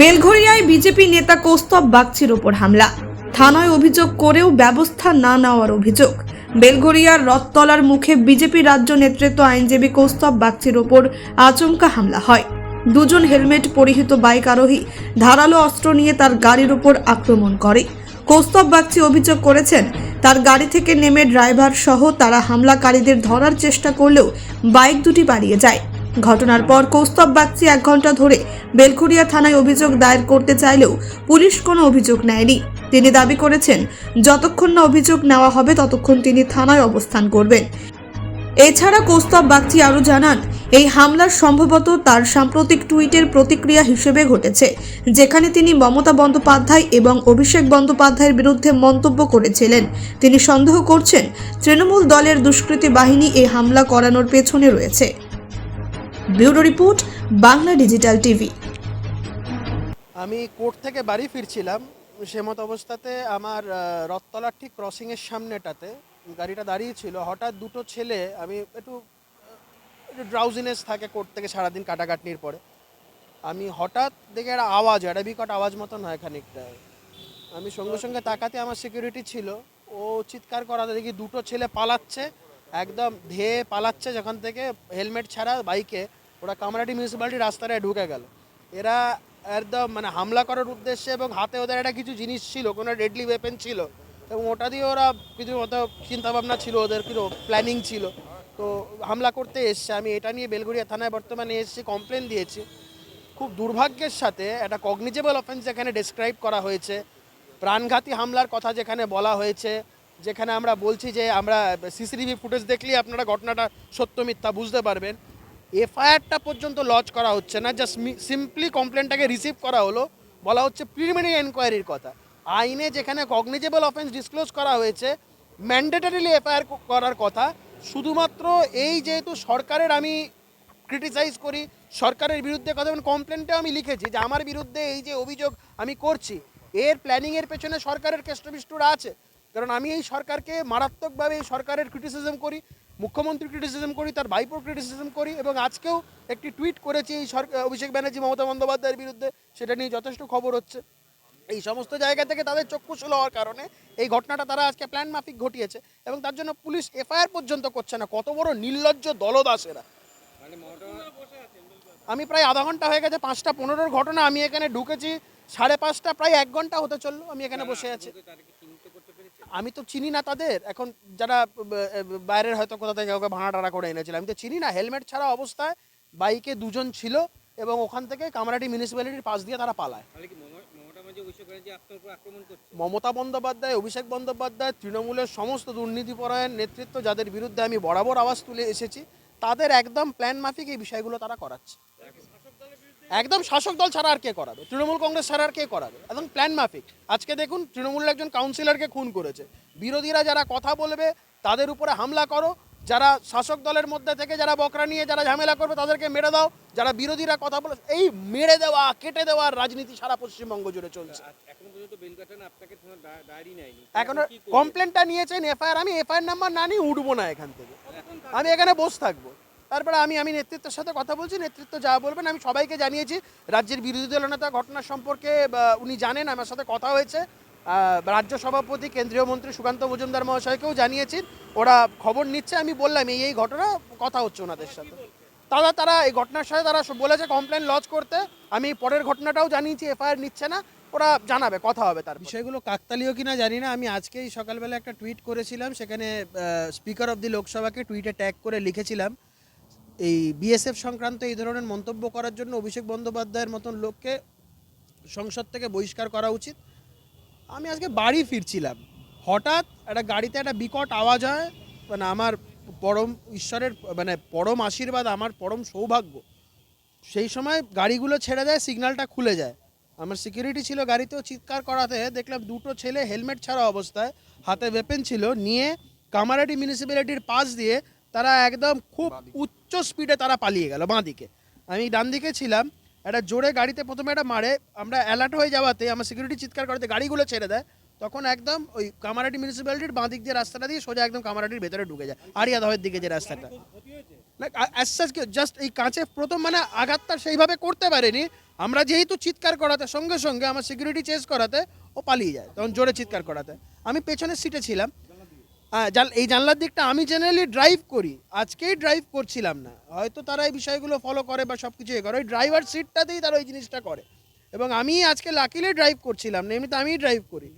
বেলঘরিয়ায় BJP নেতা কৌস্তব বাগচির ওপর হামলা। থানায় অভিযোগ করেও ব্যবস্থা না নেওয়ার অভিযোগ। বেলঘরিয়ার রথতলার মুখে বিজেপি রাজ্য নেতৃত্ব আইনজীবী কৌস্তব বাগচির ওপর আচমকা হামলা হয়। দুজন হেলমেট পরিহিত বাইক আরোহী ধারালো অস্ত্র নিয়ে তার গাড়ির উপর আক্রমণ করে। কৌস্তব বাগচি অভিযোগ করেছেন, তার গাড়ি থেকে নেমে ড্রাইভার সহ তারা হামলাকারীদের ধরার চেষ্টা করলেও বাইক দুটি পালিয়ে যায়। ঘটনার পর কৌস্তব বাগচি এক ঘণ্টা ধরে বেলকুড়িয়া থানায় অভিযোগ দায়ের করতে চাইলেও পুলিশ কোনো অভিযোগ নেয়নি। তিনি দাবি করেছেন, যতক্ষণ না অভিযোগ নেওয়া হবে ততক্ষণ তিনি থানায় অবস্থান করবেন। এছাড়া কৌস্তব বাগচি আরও জানান, এই হামলার সম্ভবত তার সাম্প্রতিক টুইটের প্রতিক্রিয়া হিসেবে ঘটেছে, যেখানে তিনি মমতা বন্দ্যোপাধ্যায় এবং অভিষেক বন্দ্যোপাধ্যায়ের বিরুদ্ধে মন্তব্য করেছিলেন। তিনি সন্দেহ করছেন, তৃণমূল দলের দুষ্কৃতী বাহিনী এই হামলা করানোর পেছনে রয়েছে। Bureau report, Bangla digital TV. আমি কোর্ট থেকে বাড়ি ফিরছিলাম, সে মতো অবস্থাতে আমার রথতলার ঠিক ক্রসিংয়ের সামনেটাতে গাড়িটা দাঁড়িয়ে ছিল। হঠাৎ দুটো ছেলে, আমি একটু একটু ড্রাউজিনেস থাকে কোর্ট থেকে সারাদিন কাটাকাটনির পরে। আমি হঠাৎ দেখে একটা আওয়াজ, একটা বিকট আওয়াজ মতন হয় খানিকটা। আমি সঙ্গে সঙ্গে তাকাতে আমার সিকিউরিটি ছিল। ও চিৎকার করাতে দেখি দুটো ছেলে পালাচ্ছে একদম ধেয়ে পালাচ্ছে যেখান থেকে হেলমেট ছাড়া বাইকে, ওরা কামরাটি মিউনিসিপ্যালিটি রাস্তায় ঢুকে গেল। এরা একদম মানে হামলা করার উদ্দেশ্যে এবং হাতে ওদের একটা কিছু জিনিস ছিল, কোনো ডেডলি ওয়েপেন ছিল এবং ওটা দিয়ে ওরা কিছু মতো চিন্তাভাবনা ছিল, ওদের কিছু প্ল্যানিং ছিল। তো হামলা করতে এসছে, আমি এটা নিয়ে বেলগুড়িয়া থানায় বর্তমানে এসেছি কমপ্লেন দিয়েছি। খুব দুর্ভাগ্যের সাথে একটা কগনিজেবল অফেন্স যেখানে ডেসক্রাইব করা হয়েছে, প্রাণঘাতী হামলার কথা যেখানে বলা হয়েছে যেখানে আমরা বলছি যে আমরা সিসিটিভি ফুটেজ দেখলেই আপনারা ঘটনাটা সত্য মিথ্যা বুঝতে পারবেন। এফআইআরটা পর্যন্ত লঞ্চ করা হচ্ছে না জাস্ট সিম্পলি কমপ্লেনটাকে রিসিভ করা হলো। বলা হচ্ছে প্রিলিমিনারি এনকোয়ারির কথা। আইনে যেখানে কগনিজেবল অফেন্স ডিসক্লোজ করা হয়েছে ম্যান্ডেটারিলি এফআইআর করার কথা। শুধুমাত্র এই যেহেতু সরকারের আমি ক্রিটিসাইজ করি, সরকারের বিরুদ্ধে কথা কমপ্লেনটাও আমি লিখেছি যে আমার বিরুদ্ধে এই যে অভিযোগ আমি করছি, এর প্ল্যানিংয়ের পেছনে সরকারের কেষ্টবিষ্টুরা আছে। কারণ আমি এই সরকারকে মারাত্মকভাবে এই সরকারের ক্রিটিসিজম করি মুখ্যমন্ত্রী ক্রিটিসিজম করি, তার ভাইপোর ক্রিটিসিজম করি এবং আজকেও একটি টুইট করেছি এই সরকার অভিষেক ব্যানার্জি, মমতা বন্দ্যোপাধ্যায়ের বিরুদ্ধে, সেটা নিয়ে যথেষ্ট খবর হচ্ছে। এই সমস্ত জায়গা থেকে তাদের চক্ষুশূল হওয়ার কারণে এই ঘটনাটা তারা আজকে প্ল্যান মাফিক ঘটিয়েছে এবং তার জন্য পুলিশ এফআইআর পর্যন্ত করছে না। কত বড় নির্লজ্জ দলদাসেরা আমি প্রায় আধা ঘণ্টা হয়ে গেছে, পাঁচটা পনেরোর ঘটনা আমি এখানে ঢুকেছি, সাড়ে পাঁচটা, প্রায় এক ঘণ্টা হতে চলল, আমি এখানে বসে আছি। আমি তো চিনি না তাদের। এখন যারা বাইরের হয়তো কোথা থেকে কাউকে ভাড়া টাড়া করে এনেছিল আমি তো চিনি না। হেলমেট ছাড়া অবস্থায় বাইকে দুজন ছিল এবং ওখান থেকে কামারাটি মিউনিসিপ্যালিটির পাশ দিয়ে তারা পালায়। মমতা বন্দ্যোপাধ্যায় অভিষেক বন্দ্যোপাধ্যায় তৃণমূলের সমস্ত দুর্নীতিপরায়ণ নেতৃত্ব যাদের বিরুদ্ধে আমি বরাবর আওয়াজ তুলে এসেছি তাদের একদম প্ল্যান মাফিক এই বিষয়গুলো তারা করাচ্ছে। একদম শাসক দল ছাড়া আর কে করাবে? তৃণমূল কংগ্রেস ছাড়া আর কে করাবে? একদম প্ল্যান মাফিক। আজকে দেখুন তৃণমূলের একজন কাউন্সিলরকে খুন করেছে। বিরোধীরা যারা কথা বলবে তাদের উপরে হামলা করো। যারা শাসক দলের মধ্যে থেকে যারা বকরা নিয়ে যারা ঝামেলা করবে তাদেরকে মেরে দাও। যারা বিরোধীরা কথা বলে এই মেরে দেওয়া কেটে দেওয়ার রাজনীতি সারা পশ্চিমবঙ্গ জুড়ে চলছে। নেয়নি। এখন কমপ্লেনটা নিয়েছেন এফআইআর আমি এফআইআর নাম্বার না নিয়ে উঠবো না এখান থেকে। আমি এখানে বসে থাকব। তারপরে আমি আমি নেতৃত্বের সাথে কথা বলছি, নেতৃত্ব যা বলবেন, আমি সবাইকে জানিয়েছি, রাজ্যের বিরোধী দলনেতা ঘটনা সম্পর্কে উনি জানেন, আমার সাথে কথা হয়েছে। রাজ্য সভাপতি, কেন্দ্রীয় মন্ত্রী সুকান্ত মজুমদার মহাশয়কেও জানিয়েছি, ওরা খবর নিচ্ছে, আমি বললাম, এই এই ঘটনা, কথা হচ্ছে ওনাদের সাথে। তারা তারা, এই ঘটনার সাথে তারা বলেছে কমপ্লেন লজ করতে, আমি পরের ঘটনাটাও জানিয়েছি, এফআইআর নিচ্ছে না, ওরা জানাবে, কথা হবে তার বিষয়গুলো কাকতালীয় কিনা জানি না, আমি আজকেই সকালবেলা একটা টুইট করেছিলাম, সেখানে স্পিকার অফ দি লোকসভাকে টুইটে ট্যাগ করে লিখেছিলাম এই বিএসএফ সংক্রান্ত এই ধরনের মন্তব্য করার জন্য অভিষেক বন্দ্যোপাধ্যায়ের মতন লোককে সংসদ থেকে বহিষ্কার করা উচিত। আমি আজকে বাড়ি ফিরছিলাম। হঠাৎ একটা গাড়িতে একটা বিকট আওয়াজ হয় মানে আমার পরম ঈশ্বরের মানে পরম আশীর্বাদ, আমার পরম সৌভাগ্য। সেই সময় গাড়িগুলো ছেড়ে দেয়, সিগন্যালটা খুলে যায়। আমার সিকিউরিটি ছিল গাড়িতেও চিৎকার করাতে, দেখলাম দুটো ছেলে হেলমেট ছাড়া অবস্থায়, হাতে ওয়েপেন ছিল, নিয়ে কামারাটি মিউনিসিপ্যালিটির পাশ দিয়ে তারা একদম খুব উচ্চ স্পিডে তারা পালিয়ে গেল বাঁ দিকে আমি ডান দিকে ছিলাম, একটা জোরে গাড়িতে প্রথমে একটা মারে, আমরা অ্যালার্ট হয়ে যাওয়াতে আমার সিকিউরিটি চিৎকার করাতে গাড়িগুলো ছেড়ে দেয়, তখন একদম ওই কামারাটি মিউনিসিপ্যালিটির বাঁ দিক দিয়ে রাস্তাটা দিয়ে সোজা একদম কামারাটির ভেতরে ঢুকে যায় আরিয়াদহের দিকে যে রাস্তাটা। জাস্ট এই কাঁচে প্রথম মানে আঘাতটা সেইভাবে করতে পারেনি, আমরা যেহেতু চিৎকার করাতে সঙ্গে সঙ্গে আমার সিকিউরিটি চেস করাতে ও পালিয়ে যায়, তখন জোরে চিৎকার করাতে। আমি পেছনের সিটে ছিলাম এই জানলার দিকটা আমি জেনারেলি ড্রাইভ করি। আজকেই ড্রাইভ করছিলাম না। হয়তো তারা এই বিষয়গুলো ফলো করে বা সব কিছু করে। ওই ড্রাইভার সিটটাতেই তারা ওই জিনিসটা করে। এবং আমি আজকে লাকিলি ড্রাইভ করছিলাম না, এমনিতে আমিই ড্রাইভ করি।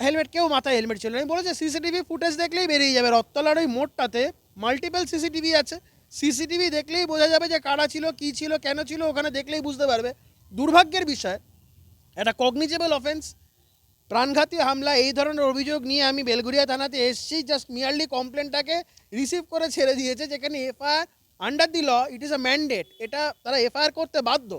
হেলমেট কেউ মাথায় হেলমেট ছিল আমি বলেছে, সিসিটিভি ফুটেজ দেখলেই বেরিয়ে যাবে। রত্তলার ওই মোড়টাতে মাল্টিপল সিসিটিভি আছে। সিসিটিভি দেখলেই বোঝা যাবে যে কারা ছিল, কি ছিল, কেন ছিল, ওখানে দেখলেই বুঝতে পারবে। দুর্ভাগ্যের বিষয়, একটা কগনিজেবল অফেন্স প্রাণঘাতী হামলা, এই ধরনের অভিযোগ নিয়ে আমি বেলগুড়িয়া থানাতে এসেছি। জাস্ট মিয়ারলি কমপ্লেনটাকে রিসিভ করে ছেড়ে দিয়েছে, যেখানে FIR under the law it is a mandate এটা তারা এফআইআর করতে বাধ্য।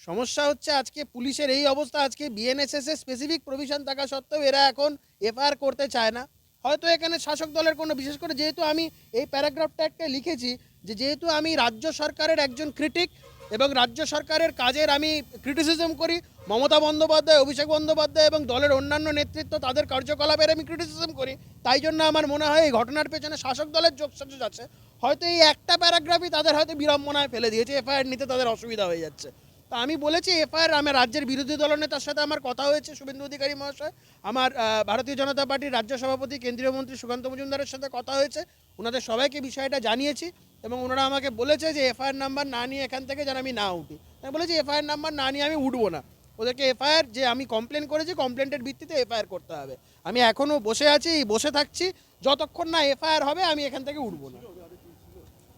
সমস্যা হচ্ছে আজকে পুলিশের এই অবস্থা, আজকে বিএনএসএস এর স্পেসিফিক প্রভিশন থাকা সত্ত্বেও এরা এখন এফআইআর করতে চায় না। হয়তো এখানে শাসক দলের কোনো, বিশেষ করে যেহেতু আমি এই প্যারাগ্রাফটা একটা লিখেছি, যে যেহেতু আমি রাজ্য সরকারের একজন ক্রিটিক এবং রাজ্য সরকারের কাজের আমি ক্রিটিসিজম করি মমতা বন্দ্যোপাধ্যায়, অভিষেক বন্দ্যোপাধ্যায় এবং দলের অন্যান্য নেতৃত্ব তাদের কার্যকলাপের আমি ক্রিটিসিজম করি। তাই জন্য আমার মনে হয় এই ঘটনার পেছনে শাসক দলের যোগসাজস আছে হয়তো এই একটা প্যারাগ্রাফই তাদের হয়তো বিড়ম্বনায় ফেলে দিয়েছে, এফআইআর নিতে তাদের অসুবিধা হয়ে যাচ্ছে। তা আমি বলেছি, এফআইআর আমার রাজ্যের বিরোধী দলনেতার সাথে আমার কথা হয়েছে, শুভেন্দু অধিকারী মহাশয়। আমার ভারতীয় জনতা পার্টির রাজ্য সভাপতি, কেন্দ্রীয় মন্ত্রী সুকান্ত মজুমদারের সাথে কথা হয়েছে। ওনাদের সবাইকে বিষয়টা জানিয়েছি এবং ওনারা আমাকে বলেছে যে, এফআইআর নাম্বার না নিয়ে এখান থেকে যেন আমি না উঠি। আমি বলেছি, এফআইআর নাম্বার না নিয়ে আমি উঠবো না। ওদেরকে এফআইআর, যে আমি কমপ্লেন করেছি কমপ্লেন্টের ভিত্তিতে এফআইআর করতে হবে। আমি এখনও বসে আছি, বসে থাকছি। যতক্ষণ না এফআইআর হবে, আমি এখান থেকে উঠবো না।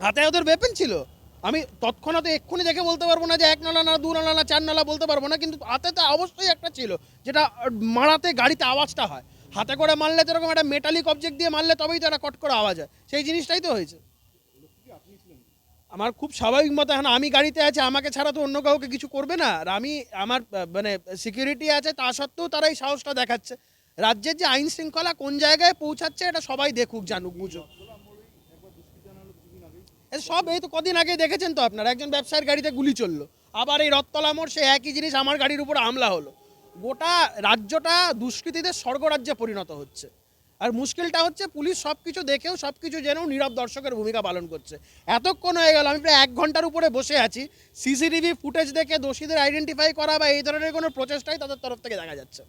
হাতে ওদের ওয়েপেন ছিল। আমি তৎক্ষণাৎ এক্ষুনি দেখে বলতে পারব না যে এক নালা না, দু নালা না, চার নালা বলতে পারব না, কিন্তু হাতে তো অবশ্যই একটা ছিল, যেটা মারাতে গাড়িতে আওয়াজটা হয়। হাতে করে মারলে যেরকম একটা মেটালিক অবজেক্ট দিয়ে মারলে তবেই তো একটা কট করে আওয়াজ হয়। সেই জিনিসটাই তো হয়েছে। আমার খুব স্বাভাবিক মতো, এখন আমি গাড়িতে আছে, আমাকে ছাড়া তো অন্য কাউকে কিছু করবে না। আর আমি, আমার মানে সিকিউরিটি আছে, তা সত্ত্বেও তারা এই সাহসটা দেখাচ্ছে। রাজ্যের যে আইন শৃঙ্খলা কোন জায়গায় পৌঁছাচ্ছে, এটা সবাই দেখুক, জানুক, বুঝুক। সব, এই তো কদিন আগে দেখেছেন তো আপনারা, একজন ব্যবসায়ীর গাড়িতে গুলি চলল। আবার এই রত্তলা মোড় সে একই জিনিস আমার গাড়ির উপর হামলা হলো। গোটা রাজ্যটা দুষ্কৃতীদের স্বর্গরাজ্যে পরিণত হচ্ছে। আর মুশকিলটা হচ্ছে পুলিশ সব কিছু দেখেও সব কিছু জেনেও নীরব দর্শকের ভূমিকা পালন করছে। এতক্ষণ হয়ে গেল, আমি প্রায় এক ঘণ্টার উপরে বসে আছি। সিসিটিভি ফুটেজ দেখে দোষীদের আইডেন্টিফাই করা বা এই ধরনের কোনো প্রচেষ্টাই তাদের তরফ থেকে দেখা যাচ্ছে।